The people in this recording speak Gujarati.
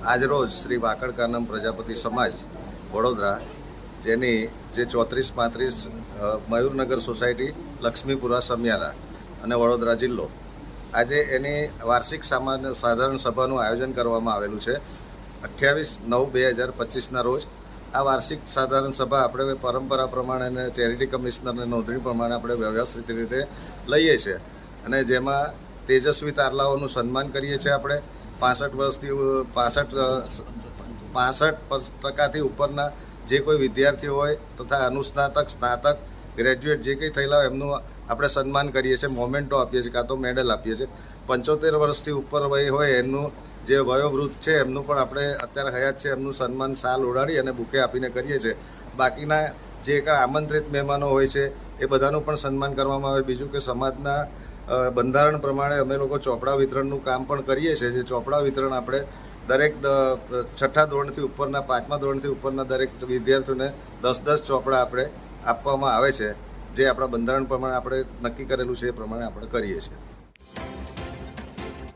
આજરોજ શ્રી વાકડ કાનમ પ્રજાપતિ સમાજ વડોદરા, જેની જે ચોત્રીસ પાંત્રીસ મયુરનગર સોસાયટી, લક્ષ્મીપુરા સમિયારા અને વડોદરા જિલ્લો. આજે એની વાર્ષિક સામાન્ય સાધારણ સભાનું આયોજન કરવામાં આવેલું છે. અઠ્યાવીસ નવ બે હજાર પચીસના રોજ આ વાર્ષિક સાધારણ સભા આપણે પરંપરા પ્રમાણે અને ચેરિટી કમિશનરની નોંધણી પ્રમાણે આપણે વ્યવસ્થિત રીતે લઈએ છીએ. અને જેમાં તેજસ્વી તારલાઓનું સન્માન કરીએ છીએ આપણે. પાસઠ વર્ષથી પાસઠ પાસઠ ટકાથી ઉપરના જે કોઈ વિદ્યાર્થીઓ હોય તથા અનુસ્નાતક, સ્નાતક, ગ્રેજ્યુએટ જે કંઈ થયેલા હોય એમનું આપણે સન્માન કરીએ છીએ, મોમેન્ટો આપીએ છીએ, કાં તો મેડલ આપીએ છીએ. પંચોતેર વર્ષથી ઉપર વય હોય એમનું જે વયોવૃદ્ધ છે એમનું પણ આપણે અત્યારે હયાત છે એમનું સન્માન સાલ ઓઢાડી અને બુકે આપીને કરીએ છીએ. બાકીના જે કાંઈ આમંત્રિત મહેમાનો હોય છે એ બધાનું પણ સન્માન કરવામાં આવે. બીજું કે સમાજના બંધારણ પ્રમાણે અમે લોકો ચોપડા વિતરણનું કામ પણ કરીએ છીએ. જે ચોપડા વિતરણ આપણે દરેક છઠ્ઠા ધોરણથી ઉપરના, પાંચમા ધોરણથી ઉપરના દરેક વિદ્યાર્થીઓને દસ દસ ચોપડા આપણે આપવામાં આવે છે. જે આપણા બંધારણ પ્રમાણે આપણે નક્કી કરેલું છે એ પ્રમાણે આપણે કરીએ છીએ.